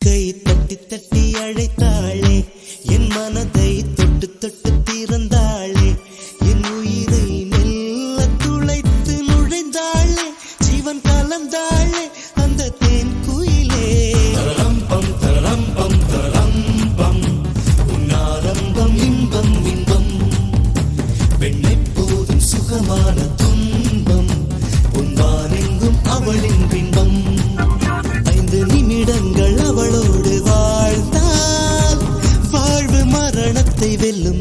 கை தட்டி தட்டி அழைத்தாளே என் மனதை தொட்டு தொட்டு திறந்தாளே என் உயிரை மெல்ல துளைத்து நுழைந்தாளே ஜீவன் கலந்தாள். மரணத்தை வெல்லும்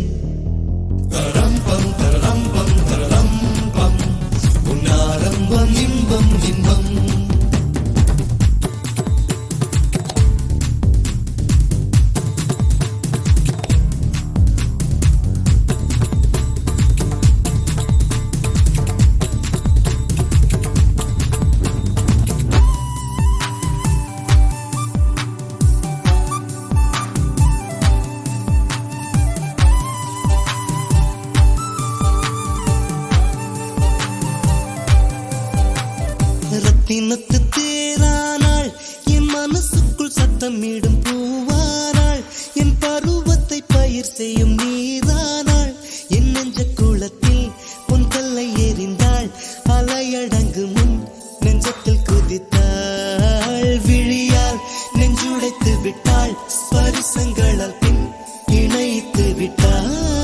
ரத்தினத்து தேரானாள். என் மனசுக்குள் சத்தமிடும் பூவானாள். என் பருவத்தை பயிர் செய்யும் நீரானாள். என் நெஞ்ச குளத்தில் உன் கல்லை எறிந்தாள். அலையடங்கு முன் நெஞ்சத்தில் குதித்தாள். விழியால் நெஞ்சுடைத்து விட்டாள். ஸ்பரிசங்களால் பின் இணைத்து விட்டாள்.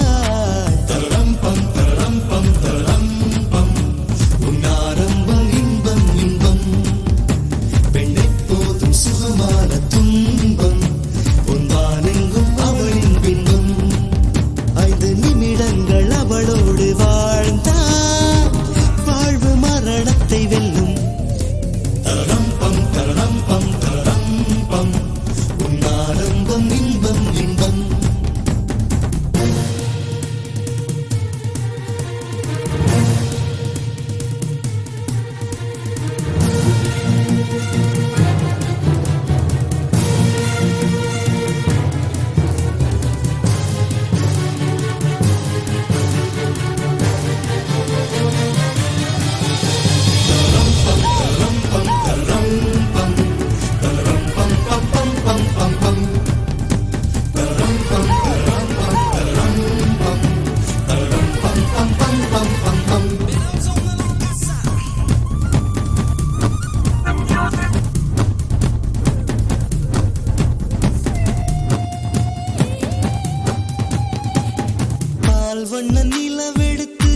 வண்ண நிலவெடுத்து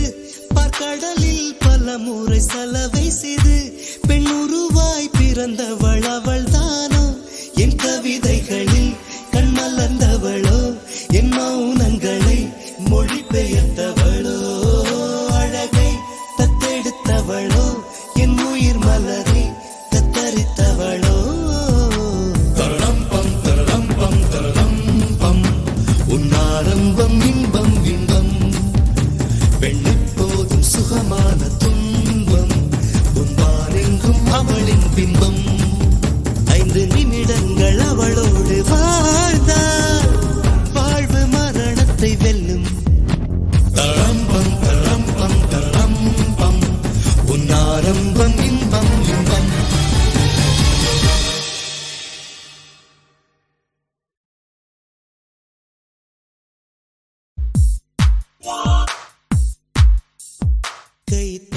பார்க்கடலில் பல முறை சலவை செய்து பெண் உருவாய் பிறந்தவள் அவள் தானோ? என் கவிதைகளில் கண் மலர்ந்தவளோ என் மௌனங்களை மொழிபெயர்த்தவளோ அழகை தத்தெடுத்தவளோ என் உயிர் மலரை தத்தரித்தவளோ. தரம்பம் தரம்பம் தரம்பம் உன்னாரம்பம் இன்பம் இன்பம் அவளின் பிம்பம் ஐந்து நிமிடங்கள் அவளோடு வாழ்ந்தாள். வாழ்வு மரணத்தை வெல்லும். தளம்பம் தளம்பம் தளம்பம் உன் ஆரம்பம் இன்பம் இன்பம். கை